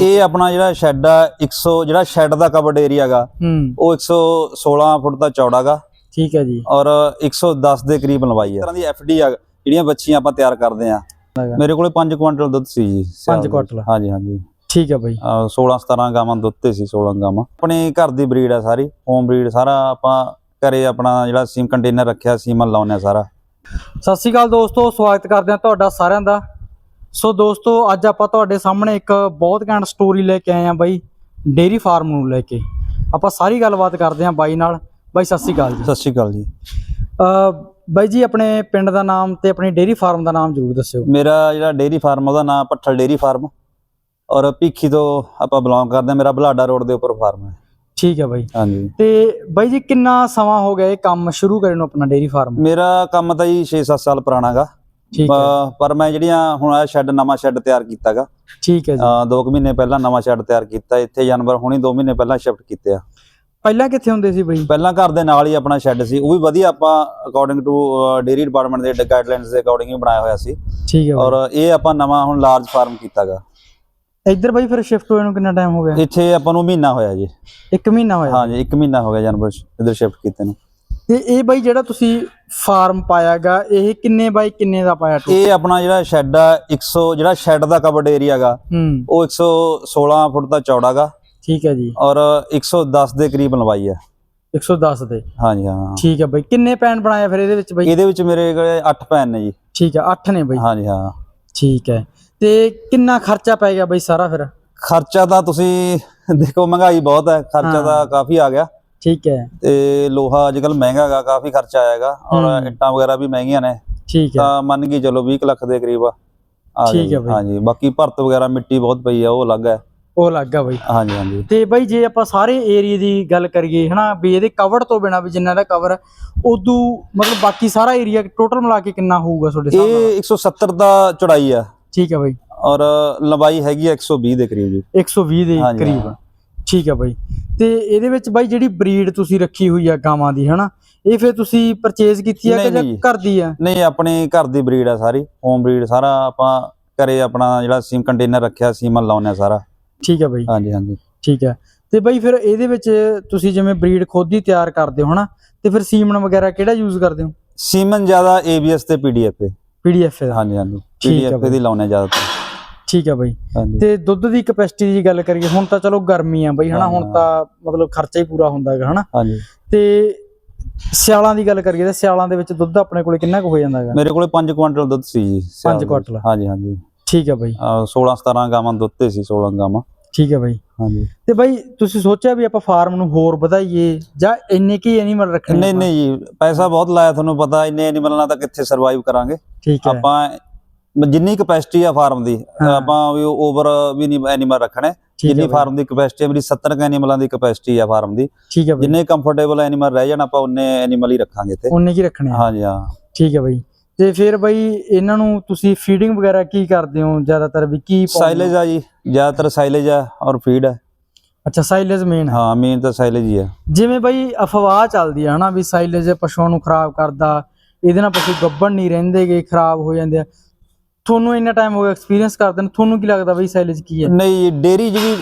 ਇਹ ਆਪਣਾ ਜਿਹੜਾ ਸ਼ੈੱਡ ਆ 100 ਜਿਹੜਾ ਸ਼ੈੱਡ ਦਾ ਕਵਰਡ ਏਰੀਆ ਗਾ ਹੂੰ। ਉਹ 116 ਫੁੱਟ ਦਾ ਚੌੜਾ ਗਾ। ਠੀਕ ਹੈ ਜੀ। ਔਰ 110 ਦੇ ਕਰੀਬ ਲੰਬਾਈ ਆ। ਤਰ੍ਹਾਂ ਦੀ ਐਫਡੀ ਆ ਜਿਹੜੀਆਂ ਬੱਚੀਆਂ ਆਪਾਂ ਤਿਆਰ ਕਰਦੇ ਆ। ਹੈਗਾ। ਮੇਰੇ ਕੋਲੇ 5 ਕੁਇੰਟਲ ਦੁੱਧ ਸੀ ਜੀ ਸਿਆਲ ਪੰਜ ਦੇ। ਕੁਆਂਟਲ। ਹਾਂਜੀ ਹਾਂਜੀ। ਠੀਕ ਹੈ ਬਾਈ। ਅਹ 16 17 ਗਾਵਾਂ ਦੁੱਧ ਤੇ ਸੀ 16 ਗਾਵਾਂ। ਆਪਣੀ ਘਰ ਦੀ ਬਰੀਡ ਆ ਸਾਰੀ ਹੋਮ ਬਰੀਡ ਸਾਰਾ ਆਪਾਂ ਘਰੇ ਆਪਣਾ ਜਿਹੜਾ ਸੀਮ ਕੰਟੇਨਰ ਰੱਖਿਆ ਸੀਮਨ ਲਾਉਨੇ ਆ ਸਾਰਾ। ਸਤਿ ਸ਼੍ਰੀ ਅਕਾਲ ਦੋਸਤੋ ਸਵਾਗਤ ਕਰਦੇ ਹਾਂ ਤੁਹਾਡਾ ਸਾਰਿਆਂ ਦਾ। ਸੋ ਦੋਸਤੋ ਅੱਜ ਆਪਾਂ ਤੁਹਾਡੇ ਸਾਹਮਣੇ ਇੱਕ ਬਹੁਤ ਘੈਂਟ ਸਟੋਰੀ ਲੈ ਕੇ ਆਏ ਹਾਂ ਬਾਈ ਡੇਰੀ ਫਾਰਮ ਨੂੰ ਲੈ ਕੇ। ਆਪਾਂ ਸਾਰੀ ਗੱਲਬਾਤ ਕਰਦੇ ਹਾਂ ਬਾਈ ਨਾਲ। ਬਾਈ ਸਤਿ ਸ਼੍ਰੀ ਅਕਾਲ ਜੀ। ਸਤਿ ਸ਼੍ਰੀ ਅਕਾਲ ਜੀ। ਬਾਈ ਜੀ ਆਪਣੇ ਪਿੰਡ ਦਾ ਨਾਮ ਤੇ ਆਪਣੀ ਡੇਰੀ ਫਾਰਮ ਦਾ ਨਾਮ ਜ਼ਰੂਰ ਦੱਸਿਓ। ਮੇਰਾ ਜਿਹੜਾ ਡੇਰੀ ਫਾਰਮ ਉਹਦਾ ਨਾਮ ਪੱਠਲ ਡੇਰੀ ਫਾਰਮ ਔਰ ਭੀਖੀ ਤੋਂ ਆਪਾਂ ਬਿਲੋਂਗ ਕਰਦੇ ਹਾਂ। ਮੇਰਾ ਬਲਾਡਾ ਰੋਡ ਦੇ ਉੱਪਰ ਫਾਰਮ ਹੈ ਠੀਕ ਹੈ ਬਾਈ। ਹਾਂਜੀ। ਤੇ ਬਾਈ ਜੀ ਕਿੰਨਾ ਸਮਾਂ ਹੋ ਗਿਆ ਇਹ ਕੰਮ ਸ਼ੁਰੂ ਕਰੇ ਨੂੰ ਆਪਣਾ ਡੇਰੀ ਫਾਰਮ ਮੇਰਾ ਕੰਮ ਤਾਂ ਜੀ 6-7 ਸਾਲ ਪੁਰਾਣਾਗਾ। ਠੀਕ ਹੈ। ਪਰ ਮੈਂ ਜਿਹੜੀਆਂ ਹੁਣ ਆ ਸ਼ੈੱਡ ਨਵਾਂ ਸ਼ੈੱਡ ਤਿਆਰ ਕੀਤਾਗਾ। ਠੀਕ ਹੈ ਜੀ। 2 ਮਹੀਨੇ ਪਹਿਲਾਂ ਨਵਾਂ ਸ਼ੈੱਡ ਤਿਆਰ ਕੀਤਾ ਇੱਥੇ ਜਾਨਵਰ ਹੁਣੀ 2 ਮਹੀਨੇ ਪਹਿਲਾਂ ਸ਼ਿਫਟ ਕੀਤੇ ਆ। ਪਹਿਲਾਂ ਕਿੱਥੇ ਹੁੰਦੇ ਸੀ ਬਾਈ? ਪਹਿਲਾਂ ਘਰ ਦੇ ਨਾਲ ਹੀ ਆਪਣਾ ਸ਼ੈੱਡ ਸੀ ਉਹ ਵੀ ਵਧੀਆ ਆਪਾਂ ਅਕੋਰਡਿੰਗ ਟੂ ਡੇਰੀ ਡਿਪਾਰਟਮੈਂਟ ਦੇ ਗਾਈਡਲਾਈਨਸ ਦੇ ਅਕੋਰਡਿੰਗ ਹੀ ਬਣਾਇਆ ਹੋਇਆ ਸੀ। ਠੀਕ ਹੈ ਔਰ ਇਹ ਆਪਾਂ ਨਵਾਂ ਹੁਣ ਲਾਰਜ ਫਾਰਮ ਕੀਤਾਗਾ। ਇੱਧਰ ਬਾਈ ਫਿਰ ਸ਼ਿਫਟ ਹੋਏ ਨੂੰ ਕਿੰਨਾ ਟਾਈਮ ਹੋ ਗਿਆ? ਇੱਥੇ ਆਪਾਂ ਨੂੰ ਮਹੀਨਾ ਹੋਇਆ ਜੀ। ਇੱਕ ਮਹੀਨਾ ਹੋਇਆ। ਹਾਂਜੀ 1 ਮਹੀਨਾ ਹੋ ਗਿਆ ਜਾਨਵਰ ਇਧਰ ਸ਼ਿਫਟ ਕੀਤੇ ਨੂੰ। ਤੇ ਇਹ ਬਾਈ ਜਿਹੜਾ ਤੁਸੀਂ ਫਾਰਮ ਪਾਇਆਗਾ ਇਹ ਕਿੰਨੇ ਬਾਈ ਕਿੰਨੇ ਦਾ ਪਾਇਆ ਇਹ ਆਪਣਾ ਜਿਹੜਾ ਸ਼ੈੱਡ ਆ 100 ਜਿਹੜਾ ਸ਼ੈੱਡ ਦਾ ਕਵਰਡ ਏਰੀਆ ਗਾ ਹੂੰ। ਉਹ 116 ਫੁੱਟ ਦਾ ਚੌੜਾ ਗਾ। ਠੀਕ ਹੈ ਜੀ। ਔਰ 110 ਦੇ ਕਰੀਬ ਲੰਬਾਈ ਆ। 110 ਦੇ। ਹਾਂਜੀ ਹਾਂ। ਠੀਕ ਹੈ ਬਾਈ। ਕਿੰਨੇ ਪੈਨ ਬਣਾਇਆ ਫਿਰ ਇਹਦੇ ਵਿੱਚ ਬਾਈ? ਇਹਦੇ ਵਿੱਚ ਮੇਰੇ ਕੋਲੇ 8 ਪੈਨ ਨੇ ਜੀ। ਠੀਕ ਹੈ 8 ਨੇ ਬਾਈ। ਹਾਂਜੀ ਹਾਂ। ਠੀਕ ਹੈ। ਤੇ ਕਿੰਨਾ ਖਰਚਾ ਪੈ ਗਿਆ ਬਾਈ ਸਾਰਾ ਫਿਰ? ਖਰਚਾ ਤਾਂ ਤੁਸੀਂ ਦੇਖੋ ਮਹਿੰਗਾਈ ਬਹੁਤ ਹੈ। ਖਰਚਾ। ਤਾਂ ਕਾਫੀ ਆ ਗਿਆ। ਠੀਕ ਹੈ। ਤੇ ਲੋਹਾ ਅੱਜ ਕੱਲ ਮਹਿੰਗਾ ਗਾ ਕਾਫੀ ਖਰਚਾ ਆਏਗਾ ਔਰ। ਇੱਟਾਂ ਵਗੈਰਾ ਵੀ ਮਹਿੰਗੀਆਂ ਨੇ। ਠੀਕ ਹੈ। ਤਾਂ ਮੰਨ ਕੇ ਚਲੋ 20 ਕੁ ਲੱਖ ਦੇ ਕਰੀਬ ਆ। ਠੀਕ। ਹੈ ਬਈ। ਹਾਂਜੀ ਬਾਕੀ ਭਰਤ ਵਗੈਰਾ ਮਿੱਟੀ ਬਹੁਤ ਪਈ ਆ ਉਹ ਅਲੱਗ ਹੈ। ਉਹ ਲੱਗਾ ਬਾਈ। ਹਾਂਜੀ ਹਾਂਜੀ। ਤੇ ਬਾਈ ਜੇ ਆਪਾਂ ਸਾਰੇ ਏਰੀਆ ਦੀ ਗੱਲ ਕਰੀਏ ਹਨਾ ਵੀ ਇਹਦੇ ਕਵਰ ਤੋਂ ਬਿਨਾ ਵੀ ਜਿੰਨਾ ਦਾ ਕਵਰ ਉਦੋਂ ਮਤਲਬ ਬਾਕੀ ਸਾਰਾ ਏਰੀਆ ਟੋਟਲ ਮਿਲਾ ਕੇ ਕਿੰਨਾ ਹੋਊਗਾ ਤੁਹਾਡੇ ਹਿਸਾਬ ਨਾਲ? ਇਹ 170 ਦਾ ਚੌੜਾਈ ਆ। ਠੀਕ ਹੈ ਬਾਈ। ਔਰ ਲੰਬਾਈ ਹੈਗੀ ਆ 120 ਦੇ ਕਰੀਬ ਜੀ। 120 ਦੇ ਕਰੀਬ। ਠੀਕ ਹੈ ਬਾਈ। ਤੇ ਇਹਦੇ ਵਿੱਚ ਬਾਈ ਜਿਹੜੀ ਬਰੀਡ ਤੁਸੀਂ ਰੱਖੀ ਹੋਈ ਆ ਗਾਵਾਂ ਦੀ ਹਨਾ ਇਹ ਫਿਰ ਤੁਸੀਂ ਪਰਚੇਜ਼ ਕੀਤੀ ਆ ਕਿ ਜਾਂ। ਘਰ ਦੀ ਆ? ਨਹੀਂ ਆਪਣੇ ਘਰ ਦੀ ਬਰੀਡ ਆ ਸਾਰੀ ਹੋਮ ਬਰੀਡ ਸਾਰਾ ਆਪਾਂ ਘਰੇ ਆਪਣਾ ਜਿਹੜਾ ਸੀਮ ਕੰਟੇਨਰ ਰੱਖਿਆ ਸੀਮਨ ਲਾਉਨੇ ਸਾਰਾ। ਠੀਕ ਹੈ ਬਾਈ। ਹਾਂਜੀ ਹਾਂਜੀ। ਠੀਕ ਹੈ ਤੇ ਬਾਈ ਫਿਰ ਇਹਦੇ ਵਿੱਚ ਤੁਸੀਂ ਜਿਵੇਂ ਬਰੀਡ ਖੁਦ ਹੀ ਤਿਆਰ ਕਰਦੇ ਹੋ ਹਨਾ ਤੇ ਫਿਰ ਸੀਮਨ ਵਗੈਰਾ ਕਿਹੜਾ ਯੂਜ਼ ਕਰਦੇ ਹੋ? ਸੀਮਨ ਜ਼ਿਆਦਾ ABS ਤੇ PDF ਤੇ ਪੀਡੀਐਫ ਦਾ। ਹਾਂਜੀ ਹਾਂਜੀ। ਠੀਕ ਆ PDF ਬਈ। ਦੀ ਲਾਉਨੇ ਜ਼ਿਆਦਾਤਰ। ਠੀਕ ਹੈ ਬਾਈ। ਹਾਂਜੀ। ਤੇ ਦੁੱਧ ਦੀ ਕਪੈਸਿਟੀ ਦੀ ਗੱਲ ਕਰੀਏ ਹੁਣ ਤਾਂ ਚਲੋ ਗਰਮੀ ਆ ਬਾਈ ਹਨਾ ਹੁਣ। ਤਾਂ ਮਤਲਬ ਖਰਚਾ ਹੀ ਪੂਰਾ ਹੁੰਦਾ ਹੈਗਾ ਹਨਾ। ਹਾਂਜੀ। ਤੇ ਸਿਆਲਾਂ ਦੀ ਗੱਲ ਕਰੀਏ ਤਾਂ ਸਿਆਲਾਂ ਦੇ ਵਿੱਚ ਦੁੱਧ ਆਪਣੇ ਕੋਲੇ ਕਿੰਨਾ ਕੁ ਹੋ ਜਾਂਦਾ ਹੈਗਾ? ਮੇਰੇ ਕੋਲੇ 5 ਕੁਇੰਟਲ ਦੁੱਧ ਸੀ ਜੀ ਸਿਆਲ ਪੰਜ ਦੇ ਵਿੱਚ। ਕੁਆਂਟਲ। ਹਾਂਜੀ ਹਾਂਜੀ। ਠੀਕ ਹੈ ਬਾਈ। ਅਹ 16 17 ਗਾਵਾਂ ਦੁੱਧ ਤੇ ਸੀ 16 ਗਾਵਾਂ। ਠੀਕ ਹੈ ਬਾਈ। ਹਾਂਜੀ। ਤੇ ਬਾਈ ਤੁਸੀਂ ਸੋਚਿਆ ਵੀ ਆਪਾਂ ਫਾਰਮ ਨੂੰ ਹੋਰ ਵਧਾਈਏ ਜਾਂ ਇੰਨੇ ਕੀ ਐਨੀਮਲ ਰੱਖਣੇ ਨਹੀਂ? ਨਹੀਂ ਜੀ ਪੈਸਾ ਬਹੁਤ ਲਾਇਆ ਤੁਹਾਨੂੰ ਪਤਾ ਇੰਨੇ ਐਨੀਮਲਾਂ ਤਾਂ ਕਿੱਥੇ ਸਰਵਾਈਵ ਕਰਾਂਗੇ। ਠੀਕ ਹੈ ਆਪਾਂ ਜਿੰਨੀ ਕਪੈਸਿਟੀ ਆ ਫਾਰਮ ਦੀ ਹਾਂ। ਆਪਾਂ ਵੀ ਓਵਰ ਵੀ ਨਹੀਂ ਐਨੀਮਲ ਰੱਖਣੇ ਜਿੰਨੀ ਹੈ ਫਾਰਮ ਦੀ ਕਪੈਸਿਟੀ ਮੇਰੀ 70 ਕ ਐਨੀਮਲਾਂ ਦੀ ਕਪੈਸਿਟੀ ਆ ਫਾਰਮ ਦੀ। ਠੀਕ ਹੈ ਬਾਈ। ਜਿੰਨੇ ਕੰਫਰਟੇਬਲ ਐਨੀਮਲ ਰਹਿ ਜਾਣ ਆਪਾਂ ਉਨੇ ਐਨੀਮਲ ਹੀ ਰੱਖਾਂਗੇ ਤੇ ਉਹਨੇ ਕੀ ਰੱਖਣੇ ਆ। ਹਾਂਜੀ ਹਾਂ। ਠੀਕ ਹੈ ਬਾਈ। ਤੇ ਫਿਰ ਬਾਈ ਇਹਨਾਂ ਨੂੰ ਤੁਸੀਂ ਫੀਡਿੰਗ ਵਗੈਰਾ ਕੀ ਕਰਦੇ ਹੋ? ਜ਼ਿਆਦਾਤਰ ਵੀ ਕੀ ਹੋ? ਸਾਈਲੇਜ ਆ ਜੀ ਜ਼ਿਆਦਾਤਰ ਸਾਈਲੇਜ ਆ ਔਰ ਫੀਡ ਹੈ ਅੱਛਾ ਸਾਈਲੇਜ ਮੇਨ ਹੈ ਹਾਂ ਮੇਨ ਤਾਂ ਸਾਈਲੇਜ ਹੀ ਆ। ਜਿਵੇਂ ਬਾਈ ਅਫਵਾਹ ਚੱਲਦੀ ਆ ਹਨਾ ਵੀ ਸਾਈਲੇਜ ਪਸ਼ੂਆਂ ਨੂੰ ਖਰਾਬ ਕਰਦਾ ਇਹਦੇ ਨਾਲ ਪਸ਼ੂ ਗੱਭਣ ਨਹੀਂ ਰਹਿੰਦੇਗੇ ਖਰਾਬ ਹੋ ਜਾਂਦੇ ਆ। ਤੁਹਾਨੂੰ ਇੰਨਾ ਟਾਈਮ ਹੋ ਗਿਆ ਐਕਸਪੀਰੀਅੰਸ ਕਰਦੇ ਨੂੰ ਤੁਹਾਨੂੰ ਕੀ ਲੱਗਦਾ ਬਈ ਸਾਈਲੇਜ ਕੀ ਹੈ? ਨਹੀਂ ਡੇਰੀ ਜਿਹੜੀ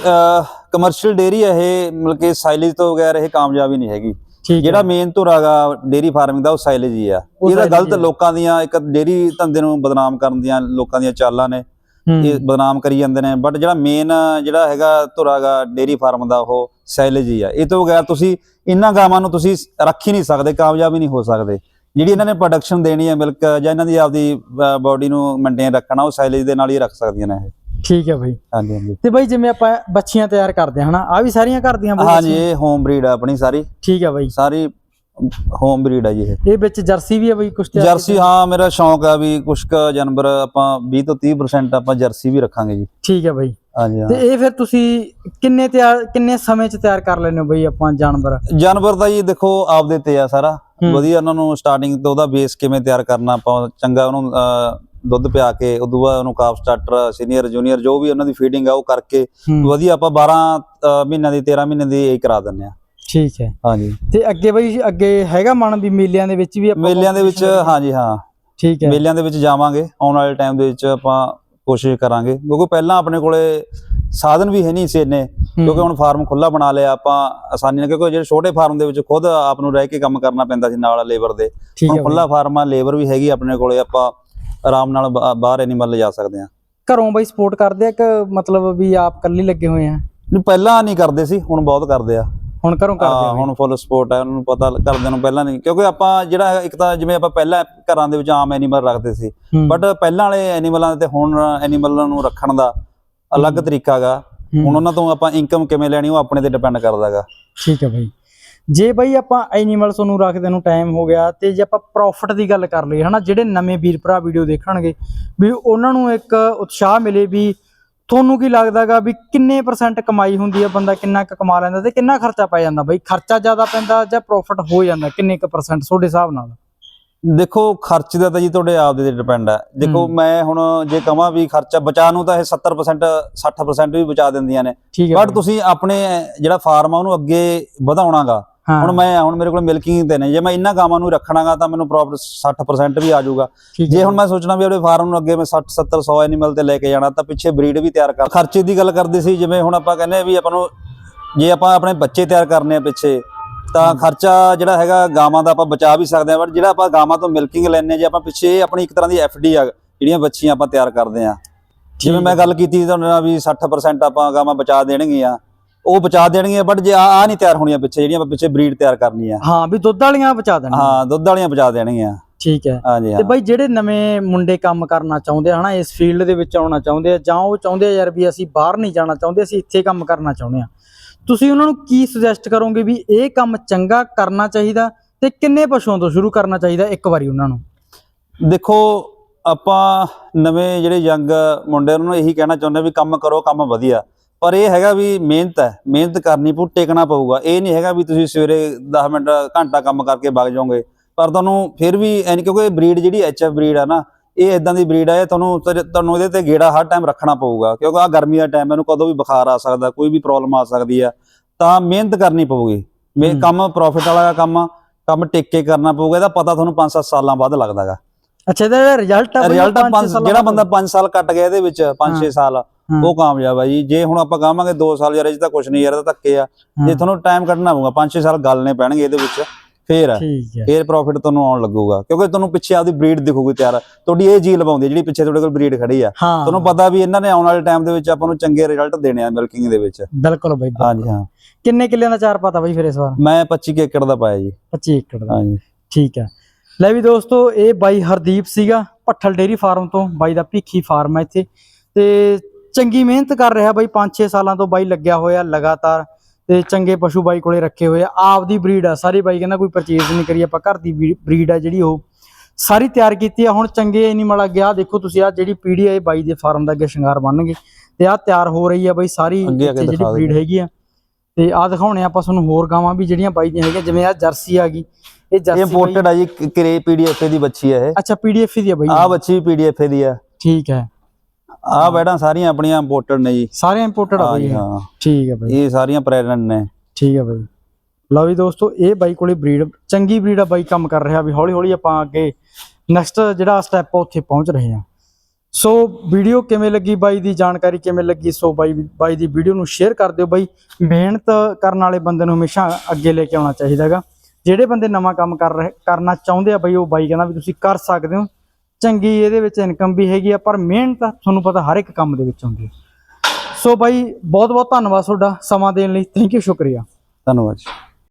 ਕਮਰਸ਼ੀਅਲ ਡੇਰੀ ਹੈ ਇਹ ਮਤਲਬ ਕਿ ਸਾਈਲੇਜ ਤੋਂ ਬਗੈਰ ਇਹ ਕਾਮਯਾਬ ਹੀ ਨਹੀਂ ਹੈਗੀ। ਜਿਹੜਾ ਮੇਨ ਧੁਰਾਗਾ ਡੇਰੀ ਫਾਰਮਿੰਗ ਦਾ ਉਹ ਸਾਈਲੇਜ ਹੀ ਆ। ਇਹਦਾ ਗਲਤ। ਲੋਕਾਂ ਦੀਆਂ ਇੱਕ ਡੇਰੀ ਧੰਦੇ ਨੂੰ ਬਦਨਾਮ ਕਰਨ ਦੀਆਂ ਲੋਕਾਂ ਦੀਆਂ ਚਾਲਾਂ ਨੇ। ਇਹ ਬਦਨਾਮ ਕਰੀ ਜਾਂਦੇ ਨੇ। ਬਟ ਜਿਹੜਾ ਮੇਨ ਜਿਹੜਾ ਹੈਗਾ ਧੁਰਾਗਾ ਡੇਰੀ ਫਾਰਮ ਦਾ ਉਹ ਸਾਈਲੇਜ ਹੀ ਆ। ਇਹ ਤੋਂ ਬਗੈਰ ਤੁਸੀਂ ਇਹਨਾਂ ਗਾਵਾਂ ਨੂੰ ਤੁਸੀਂ ਰੱਖ ਹੀ ਨਹੀਂ ਸਕਦੇ ਕਾਮਯਾਬ ਹੀ ਨਹੀਂ ਹੋ ਸਕਦੇ। ਜਿਹੜੀ ਇਹਨਾਂ ਨੇ ਪ੍ਰੋਡਕਸ਼ਨ ਦੇਣੀ ਹੈ ਮਿਲਕ ਜਾਂ ਇਹਨਾਂ ਦੀ ਆਪਦੀ ਬਾਡੀ ਨੂੰ ਮੇਨਟੇਨ ਰੱਖਣਾ ਉਹ ਸਾਈਲੇਜ ਦੇ ਨਾਲ ਹੀ ਰੱਖ ਸਕਦੀਆਂ ਨੇ ਇਹ। ਠੀਕ ਹੈ ਬਈ। ਹਾਂਜੀ ਹਾਂਜੀ। ਤੇ ਬਈ ਜਿਵੇਂ ਆਪਾਂ ਬੱਚੀਆਂ ਤਿਆਰ ਕਰਦੇ ਹਨਾ ਆ ਵੀ ਸਾਰੀਆਂ ਕਰਦੀਆਂ ਬਈ ਹਾਂਜੀ? ਇਹ ਹੋਮ ਬਰੀਡ ਆ ਆਪਣੀ ਸਾਰੀ। ਠੀਕ ਹੈ ਬਈ। ਸਾਰੀ ਹੋਮ ਬਰੀਡ ਆ ਜੀ ਇਹ। ਇਹ ਵਿੱਚ ਜਰਸੀ ਵੀ ਹੈ ਬਈ ਕੁਛ ਤਿਆਰ ਜਰਸੀ ਹਾਂ ਮੇਰਾ ਸ਼ੌਂਕ ਆ ਵੀ ਕੁਛ ਕੁ ਜਾਨਵਰ ਆਪਾਂ 20 ਤੋਂ 30% ਆਪਾਂ ਜਰਸੀ ਵੀ ਰੱਖਾਂਗੇ ਜੀ। ਠੀਕ ਹੈ ਬਈ। ਹਾਂਜੀ ਤੇ ਇਹ ਫਿਰ ਤੁਸੀਂ ਕਿੰਨੇ ਤਿਆਰ ਕਿੰਨੇ ਸਮੇਂ ਚ ਤਿਆਰ ਕਰ ਲੈਂਦੇ ਹੋ ਬਈ ਆਪਾਂ ਜਾਨਵਰ? ਜਾਨਵਰ ਦਾ ਜੀ ਦੇਖੋ ਆਪਦੇ ਤੇ ਆ ਸਾਰਾ। ਵਧੀਆ ਉਹਨਾਂ ਨੂੰ ਸਟਾਰਟਿੰਗ ਤੋਂ ਉਹਦਾ ਬੇਸ ਕਿਵੇਂ ਤਿਆਰ ਕਰਨਾ ਆਪਾਂ ਚੰਗਾ ਉਹਨੂੰ ਦੁੱਧ ਪਿਆ ਕੇ ਉਦੋਂ ਬਾਅਦ ਉਹਨੂੰ ਕਾਫ ਸਟਾਰਟਰ ਸੀਨੀਅਰ ਜੂਨੀਅਰ ਜੋ ਵੀ ਉਹਨਾਂ ਦੀ ਫੀਡਿੰਗ ਆ ਉਹ ਕਰਕੇ ਵਧੀਆ ਆਪਾਂ 12 ਅਹ, ਮਹੀਨਿਆਂ ਦੀ 13 ਮਹੀਨੇ ਦੀ ਇਹ ਕਰਾ ਦਿੰਦੇ ਆ ਠੀਕ ਹੈ। ਹਾਂਜੀ। ਤੇ ਅੱਗੇ ਬਈ ਅੱਗੇ ਹੈਗਾ ਮਨ ਵੀ ਮੇਲਿਆਂ ਦੇ ਵਿੱਚ ਵੀ ਆਪਾਂ ਮੇਲਿਆਂ ਦੇ ਵਿੱਚ ਹਾਂਜੀ ਹਾਂ। ਠੀਕ ਹੈ। ਮੇਲਿਆਂ ਦੇ ਵਿੱਚ ਜਾਵਾਂਗੇ ਆਉਣ ਵਾਲੇ ਟਾਈਮ ਦੇ ਵਿੱਚ ਆਪਾਂ ਕੋਸ਼ਿਸ਼ ਕਰਾਂਗੇ ਕਿਉਂਕਿ ਪਹਿਲਾਂ ਆਪਣੇ ਕੋਲੇ ਸਾਧਨ ਵੀ ਹੈ ਨਹੀਂ ਸੀ ਇੰਨੇ ਕਿਉਂਕਿ ਹੁਣ ਫਾਰਮ ਖੁੱਲਾ ਬਣਾ ਲਿਆ ਆਪਾਂ ਆਸਾਨੀ ਨਾਲ ਕਿਉਂਕਿ ਜਿਹੜੇ ਛੋਟੇ ਫਾਰਮ ਦੇ ਵਿੱਚ ਖੁਦ ਆਪ ਨੂੰ ਰਹਿ ਕੇ ਕੰਮ ਕਰਨਾ ਪੈਂਦਾ ਸੀ ਨਾਲ ਲੇਬਰ ਦੇ ਹੁਣ ਖੁੱਲਾ ਫਾਰਮ ਆ ਲੇਬਰ ਵੀ ਹੈਗੀ ਆਪਣੇ ਕੋਲੇ ਆਪਾਂ ਆਰਾਮ ਨਾਲ ਬਾਹਰ ਐਨੀਮਲ ਲਿਜਾ ਸਕਦੇ ਆ ਘਰੋਂ ਬਾਈ ਸਪੋਰਟ ਕਰਦੇ ਆ ਕਿ ਮਤਲਬ ਵੀ ਆਪ ਕੱਲੀ ਲੱਗੇ ਹੋਏ ਆ? ਨਹੀਂ ਪਹਿਲਾਂ ਨਹੀਂ ਕਰਦੇ ਸੀ ਹੁਣ ਬਹੁਤ ਕਰਦੇ ਆ। ਹੁਣ ਘਰੋਂ ਕਰਦੇ ਆ? ਹੁਣ ਫੁੱਲ ਸਪੋਰਟ ਹੈ ਉਹਨਾਂ ਨੂੰ ਪਤਾ ਕਰਦਿਆਂ ਨੂੰ ਪਹਿਲਾਂ ਨਹੀਂ ਕਿਉਂਕਿ ਆਪਾਂ ਜਿਹੜਾ ਇੱਕ ਤਾਂ ਜਿਵੇਂ ਆਪਾਂ ਪਹਿਲਾਂ ਘਰਾਂ ਦੇ ਵਿੱਚ ਆਮ ਐਨੀਮਲ ਰੱਖਦੇ ਸੀ ਬਟ ਪਹਿਲਾਂ ਵਾਲੇ ਐਨੀਮਲਾਂ ਤੇ ਹੁਣ ਐਨੀਮਲਾਂ ਨੂੰ ਰੱਖਣ ਦਾ ਅਲੱਗ ਹੂੰ। ਤਰੀਕਾ ਗਾ। ਹੂੰ, ਹੁਣ ਉਹਨਾਂ ਤੋਂ ਆਪਾਂ ਇਨਕਮ ਕਿਵੇਂ ਲੈਣੀ ਉਹ ਆਪਣੇ ਤੇ ਡਿਪੈਂਡ ਕਰਦਾਗਾ। ਠੀਕ ਹੈ ਬਾਈ। ਜੇ ਬਾਈ ਆਪਾਂ ਐਨੀਮਲਸ ਨੂੰ ਰੱਖਦੇ ਨੂੰ ਟਾਈਮ ਹੋ ਗਿਆ ਤੇ ਜੇ ਆਪਾਂ ਪ੍ਰੋਫਿਟ ਦੀ ਗੱਲ ਕਰ ਲਈਏ ਹਨਾ ਜਿਹੜੇ ਨਵੇਂ ਵੀਰ ਭਰਾ ਵੀਡੀਓ ਦੇਖਣਗੇ ਵੀ ਉਹਨਾਂ ਨੂੰ ਇੱਕ ਉਤਸ਼ਾਹ ਮਿਲੇ ਵੀ ਤੁਹਾਨੂੰ ਕੀ ਲੱਗਦਾਗਾ ਵੀ ਕਿੰਨੇ ਪਰਸੈਂਟ ਕਮਾਈ ਹੁੰਦੀ ਹੈ ਬੰਦਾ ਕਿੰਨਾ ਕੁ ਕਮਾ ਲੈਂਦਾ ਤੇ ਕਿੰਨਾ ਖਰਚਾ ਪੈ ਜਾਂਦਾ ਬਾਈ? ਖਰਚਾ ਜ਼ਿਆਦਾ ਪੈਂਦਾ ਜਾਂ ਪ੍ਰੋਫਿਟ ਹੋ ਜਾਂਦਾ? ਕਿੰਨੇ ਕੁ ਪਰਸੈਂਟ ਤੁਹਾਡੇ ਹਿਸਾਬ ਨਾਲ। ਦੇਖੋ ਖਰਚ ਦਾ ਤਾਂ ਜੀ ਤੁਹਾਡੇ ਆਪ ਦੇ ਤੇ ਡਿਪੈਂਡ ਹੈ ਦੇਖੋ। ਮੈਂ ਹੁਣ ਜੇ ਕਹਾਂ ਵੀ ਖਰਚਾ ਬਚਾ ਨੂੰ ਤਾਂ ਇਹ 70% 60% ਵੀ ਬਚਾ ਦਿੰਦੀਆਂ ਨੇ। ਬਟ। ਤੁਸੀਂ ਆਪਣੇ ਜਿਹੜਾ ਫਾਰਮ ਆ ਉਹਨੂੰ ਅੱਗੇ ਵਧਾਉਣਾਗਾ। ਹੁਣ ਮੈਂ ਹੁਣ ਮੇਰੇ ਕੋਲ ਮਿਲਕਿੰਗ ਤੇ ਨੇ। ਜੇ ਮੈਂ ਇਹਨਾਂ ਗਾਵਾਂ ਨੂੰ ਰੱਖਣਾਗਾ ਤਾਂ ਮੈਨੂੰ ਪ੍ਰੋਫਿਟ 60% ਵੀ ਆ ਜਾਊਗਾ। ਜੇ ਹੁਣ ਮੈਂ ਸੋਚਣਾ ਵੀ ਆਪਣੇ ਫਾਰਮ ਨੂੰ ਅੱਗੇ ਮੈਂ 60 70 100 ਐਨੀਮਲ ਤੇ ਲੈ ਕੇ ਜਾਣਾ ਤਾਂ ਪਿੱਛੇ ਬਰੀਡ ਵੀ ਤਿਆਰ ਕਰ। ਖਰਚੇ ਦੀ ਗੱਲ ਕਰਦੇ ਸੀ ਜਿਵੇਂ ਹੁਣ ਆਪਾਂ ਕਹਿੰਦੇ ਆ ਵੀ ਆਪਾਂ ਨੂੰ ਜੇ ਆਪਾਂ ਆਪਣੇ ਬੱਚੇ ਤਿਆਰ ਕਰਨੇ ਆ ਪਿੱਛੇ ਤਾਂ ਖਰਚਾ ਜਿਹੜਾ ਹੈਗਾ ਗਾਵਾਂ ਦਾ ਆਪਾਂ ਬਚਾ ਵੀ ਸਕਦੇ ਆ ਬਟ ਜਿਹੜਾ ਆਪਾਂ ਗਾਵਾਂ ਤੋਂ ਮਿਲਕਿੰਗ ਲੈਣੇ ਜੇ ਆਪਾਂ ਪਿੱਛੇ ਆਪਣੀ ਇੱਕ ਤਰ੍ਹਾਂ ਦੀ ਡੀ ਆ ਜਿਹੜੀਆਂ ਬੱਚੀਆਂ ਆਪਾਂ ਤਿਆਰ ਕਰਦੇ ਆ ਜਿਵੇਂ ਮੈਂ ਗੱਲ ਕੀਤੀ ਤੁਹਾਡੇ ਨਾਲ ਵੀ 60% ਆਪਾਂ ਗਾਵਾਂ ਬਚਾ ਦੇਣਗੀਆਂ ਉਹ ਬਚਾ ਦੇਣਗੀਆਂ ਬਟ ਜੇ ਆ ਨਹੀਂ ਤਿਆਰ ਹੋਣੀਆਂ ਪਿੱਛੇ ਜਿਹੜੀਆਂ ਆਪਾਂ ਪਿੱਛੇ ਬਰੀਡ ਤਿਆਰ ਕਰਨੀ ਆ ਹਾਂ ਵੀ ਦੁੱਧ ਵਾਲੀਆਂ ਬਚਾ ਦੇਣਾ ਹਾਂ ਦੁੱਧ ਵਾਲੀਆਂ ਬਚਾ ਦੇਣਗੀਆਂ। ਠੀਕ ਹੈ। ਤੇ ਬਾਈ ਜਿਹੜੇ ਨਵੇਂ ਮੁੰਡੇ ਕੰਮ ਕਰਨਾ ਚਾਹੁੰਦੇ ਹਨਾ ਇਸ ਫੀਲਡ ਦੇ ਵਿੱਚ ਆਉਣਾ ਚਾਹੁੰਦੇ ਆ ਜਾਂ ਉਹ ਚਾਹੁੰਦੇ ਆ ਯਾਰ ਵੀ ਅਸੀਂ ਬਾਹਰ ਨਹੀਂ ਜਾਣਾ ਚਾਹੁੰਦੇ ਅਸੀਂ ਇੱਥੇ ਕੰਮ ਕਰਨਾ ਚਾਹੁੰਦੇ ਆ। ਤੁਸੀਂ ਉਹਨਾਂ ਨੂੰ ਕੀ ਸੁਜੈਸਟ ਕਰੋਗੇ ਵੀ ਇਹ ਕੰਮ ਚੰਗਾ ਕਰਨਾ ਚਾਹੀਦਾ ਤੇ ਕਿੰਨੇ ਪਸ਼ੂਆਂ ਤੋਂ ਸ਼ੁਰੂ ਕਰਨਾ ਚਾਹੀਦਾ ਇੱਕ ਵਾਰੀ ਉਹਨਾਂ ਨੂੰ? ਦੇਖੋ, ਆਪਾਂ ਨਵੇਂ ਜਿਹੜੇ ਯੰਗ ਮੁੰਡੇ ਉਹਨਾਂ ਨੂੰ ਇਹੀ ਕਹਿਣਾ ਚਾਹੁੰਦੇ ਵੀ ਕੰਮ ਕਰੋ, ਕੰਮ ਵਧੀਆ। ਪਰ ਇਹ ਹੈਗਾ ਵੀ ਮਿਹਨਤ ਹੈ, ਮਿਹਨਤ ਕਰਨੀ ਪਊ, ਟੇਕਣਾ ਪਊਗਾ। ਇਹ ਨਹੀਂ ਹੈਗਾ ਵੀ ਤੁਸੀਂ ਸਵੇਰੇ 10 ਮਿੰਟ ਘੰਟਾ ਕੰਮ ਕਰਕੇ ਵਗ ਜਾਓਗੇ। ਪਰ ਤੁਹਾਨੂੰ ਫਿਰ ਵੀ ਐਨ ਕਿਉਂਕਿ ਬਰੀਡ ਜਿਹੜੀ ਐਚਐਫ ਬਰੀਡ ਆ ਨਾ ਇਹ ਇਦਾਂ ਦੀ ਬਰੀਡ ਆ ਇਹ ਤੁਹਾਨੂੰ ਤੁਹਾਨੂੰ ਇਹਦੇ ਤੇ ਗੇੜਾ ਹਰ ਟਾਈਮ ਰੱਖਣਾ ਪਊਗਾ ਕਿਉਂਕਿ ਆ ਗਰਮੀ ਦਾ ਟਾਈਮ ਇਹਨੂੰ ਕਦੋਂ ਵੀ ਬੁਖਾਰ ਆ ਸਕਦਾ ਕੋਈ ਵੀ ਪ੍ਰੋਬਲਮ ਆ ਸਕਦੀ ਆ ਤਾਂ ਮਿਹਨਤ ਕਰਨੀ ਪਊਗੀ। ਮੇ ਹੂੰ। ਕੰਮ ਪ੍ਰੋਫਿਟ ਵਾਲਾ ਕੰਮ ਆ, ਕੰਮ ਟਿਕ ਕੇ ਕਰਨਾ ਪਊਗਾ ਇਹਦਾ ਪਤਾ ਤੁਹਾਨੂੰ 5-7 ਸਾਲਾਂ ਬਾਅਦ ਲੱਗਦਾਗਾ। ਅੱਛਾ ਇਹਦਾ ਰਿਜ਼ਲਟ ਆ ਰਿਜ਼ਲਟ ਜਿਹੜਾ ਬੰਦਾ 5 ਸਾਲ ਕੱਟ ਗਿਆ ਇਹਦੇ ਵਿੱਚ 5-6 ਹਾਂ। ਸਾਲ ਹਾਂ। ਉਹ ਕਾਮਯਾਬ ਆ ਜੀ। ਜੇ ਹੁਣ ਆਪਾਂ ਕਹਾਂਗੇ 2 ਸਾਲ ਯਾਰ ਇਹ ਤਾਂ ਕੁਝ ਨਹੀਂ ਯਾਰ ਇਹ ਤਾਂ ਧੱਕੇ ਆ। ਜੇ ਹਾਂ, ਤੁਹਾਨੂੰ ਟਾਈਮ ਕੱਢਣਾ ਪਊਗਾ 5-6 ਸਾਲ ਗਲਨੇ ਪੈਣਗੇ ਇਹਦੇ ਵਿੱਚ। ਫੇਰ ਆ ਠੀਕ ਹੈ। ਫੇਰ ਪ੍ਰੋਫਿਟ ਤੁਹਾਨੂੰ ਆਉਣ ਲੱਗੂਗਾ। ਕਿਉਂਕਿ ਤੁਹਾਨੂੰ ਪਿੱਛੇ ਆਪਦੀ ਬਰੀਡ ਦਿਖੂਗੀ ਤਿਆਰ। ਤੁਹਾਡੀ ਇਹ ਜੀ ਲਵਾਉਂਦੀ ਆ ਜਿਹੜੀ ਪਿੱਛੇ ਤੁਹਾਡੇ ਕੋਲ ਬਰੀਡ ਖੜੀ ਆ ਹਾਂ। ਤੁਹਾਨੂੰ ਪਤਾ ਵੀ ਇਹਨਾਂ ਨੇ ਆਉਣ ਵਾਲੇ ਟਾਈਮ ਦੇ ਵਿੱਚ ਆਪਾਂ ਨੂੰ ਚੰਗੇ ਰਿਜ਼ਲਟ ਦੇਣੇ ਆ ਮਿਲਕਿੰਗ ਦੇ ਵਿੱਚ। ਬਿਲਕੁਲ ਬਾਈ। ਹਾਂਜੀ ਹਾਂ। ਕਿੰਨੇ ਕਿੱਲਿਆਂ ਦਾ ਚਾਰ ਪਤਾ ਬਾਈ ਫਿਰ ਇਸ ਵਾਰ? ਮੈਂ 25 ਕੁ ਏਕੜ ਦਾ ਪਾਇਆ ਜੀ। 25 ਏਕੜ ਦਾ। ਹਾਂਜੀ। ਠੀਕ ਹੈ। ਲੈ ਵੀ ਦੋਸਤੋ ਇਹ ਬਾਈ ਹਰਦੀਪ ਸੀਗਾ ਭੱਠਲ ਡੇਰੀ ਫਾਰਮ ਤੋਂ ਬਾਈ ਦਾ ਭੀਖੀ ਫਾਰਮ ਹੈ ਇੱਥੇ। ਤੇ ਚੰਗੀ ਮਿਹਨਤ ਕਰ ਰਿਹਾ ਬਾਈ 5-6 ਸਾਲਾਂ ਤੋਂ ਬਾਈ ਲੱਗਿਆ ਹੋਇਆ ਲਗਾਤਾਰ। ਤੇ ਚੰਗੇ ਪਸ਼ੂ ਬਾਈ ਕੋਲੇ ਰੱਖੇ ਹੋਏ ਆ। ਆਪਦੀ ਬਰੀਡ ਆ। ਸਾਰੀ ਬਾਈ ਕਹਿੰਦਾ ਕੋਈ ਪਰਚੇਜ਼ ਨਹੀਂ ਕਰੀ ਆਪਾਂ ਘਰ ਦੀ ਬਰੀਡ ਆ ਜਿਹੜੀ ਉਹ। ਸਾਰੀ ਤਿਆਰ ਕੀਤੀ ਆ। ਹੁਣ ਚੰਗੇ ਐਨੀਮਲ ਆ ਦੇਖੋ ਤੁਸੀਂ ਆ ਜਿਹੜੀ ਪੀੜੀ ਆ ਇਹ ਬਾਈ ਦੇ ਫਾਰਮ ਦਾ ਅੱਗੇ ਸ਼ਿੰਗਾਰ ਬਣਨਗੇ। ਤੇ ਆ ਤਿਆਰ ਹੋ ਰਹੀ ਆ ਬਾਈ ਸਾਰੀ ਜਿਹੜੀ ਬਰੀਡ। ਹੈਗੀ ਆ। ਤੇ ਆ ਦਿਖਾਉਣੇ ਆਪਾਂ ਤੁਹਾਨੂੰ ਹੋਰ ਗਾਵਾਂ ਵੀ ਜਿਹੜੀਆਂ ਬਾਈ ਦੀਆਂ ਹੈਗੀਆਂ ਜਿਵੇਂ ਆ ਜਰਸੀ ਆ ਗਈ। ਇਹ ਜਰਸੀ ਇੰਪੋਰਟਡ ਆ ਜੀ ਕਰੇ ਪੀਡੀਐਫ ਦੀ ਬੱਚੀ ਆ ਇਹ। ਅੱਛਾ ਪੀਡੀਐਫ ਦੀ ਆ ਬਾਈ। ਆ ਬੱਚੀ ਪੀਡੀਐਫ ਦੀ ਆ। ਠੀਕ ਹੈ। ਆ ਬੈਡਾਂ ਸਾਰੀਆਂ ਆਪਣੀਆਂ ਇੰਪੋਰਟਡ ਨੇ ਜੀ। ਸਾਰੇ ਇੰਪੋਰਟਡ ਆ ਬਾਈ। ਹਾਂ। ਠੀਕ ਹੈ ਬਾਈ। ਇਹ ਸਾਰੀਆਂ ਪ੍ਰੈਗਨੈਂਟ ਨੇ। ਠੀਕ ਹੈ ਬਾਈ। ਲਓ ਵੀ ਦੋਸਤੋ ਇਹ ਬਾਈ ਕੋਲੇ ਬਰੀਡ ਚੰਗੀ ਬਰੀਡ ਆ ਬਾਈ ਕੰਮ ਕਰ ਰਿਹਾ ਵੀ। ਹੌਲੀ ਹੌਲੀ ਆਪਾਂ ਅੱਗੇ ਨੈਕਸਟ ਜਿਹੜਾ ਸਟੈਪ ਆ ਉੱਥੇ ਪਹੁੰਚ ਰਹੇ ਹਾਂ ਸੋ ਵੀਡੀਓ ਕਿਵੇਂ ਲੱਗੀ ਬਾਈ ਦੀ ਜਾਣਕਾਰੀ ਕਿਵੇਂ ਲੱਗੀ? ਸੋ ਬਾਈ ਬਾਈ ਦੀ ਵੀਡੀਓ ਨੂੰ ਸ਼ੇਅਰ ਕਰ ਦਿਓ ਬਾਈ। ਮਿਹਨਤ ਕਰਨ ਵਾਲੇ ਬੰਦੇ ਨੂੰ ਹਮੇਸ਼ਾ ਅੱਗੇ ਲੈ ਕੇ ਆਉਣਾ ਚਾਹੀਦਾ ਹੈਗਾ। ਜਿਹੜੇ ਬੰਦੇ ਨਵਾਂ ਕੰਮ ਕਰ ਰਹੇ ਕਰਨਾ ਚਾਹੁੰਦੇ ਆ ਬਾਈ ਉਹ ਬਾਈ ਕਹਿੰਦਾ ਵੀ ਤੁਸੀਂ ਕਰ ਸਕਦੇ ਹੋ। ਚੰਗੀ ਇਹਦੇ ਵਿੱਚ ਇਨਕਮ ਵੀ ਹੈਗੀ ਆ, ਪਰ ਮਿਹਨਤ ਤੁਹਾਨੂੰ ਪਤਾ ਹਰ ਇੱਕ ਕੰਮ ਦੇ ਵਿੱਚ ਹੁੰਦੀ ਹੈ ਸੋ ਬਾਈ ਬਹੁਤ ਬਹੁਤ ਧੰਨਵਾਦ ਤੁਹਾਡਾ ਸਮਾਂ ਦੇਣ ਲਈ। ਥੈਂਕ ਯੂ ਸ਼ੁਕਰੀਆ। ਧੰਨਵਾਦ ਜੀ।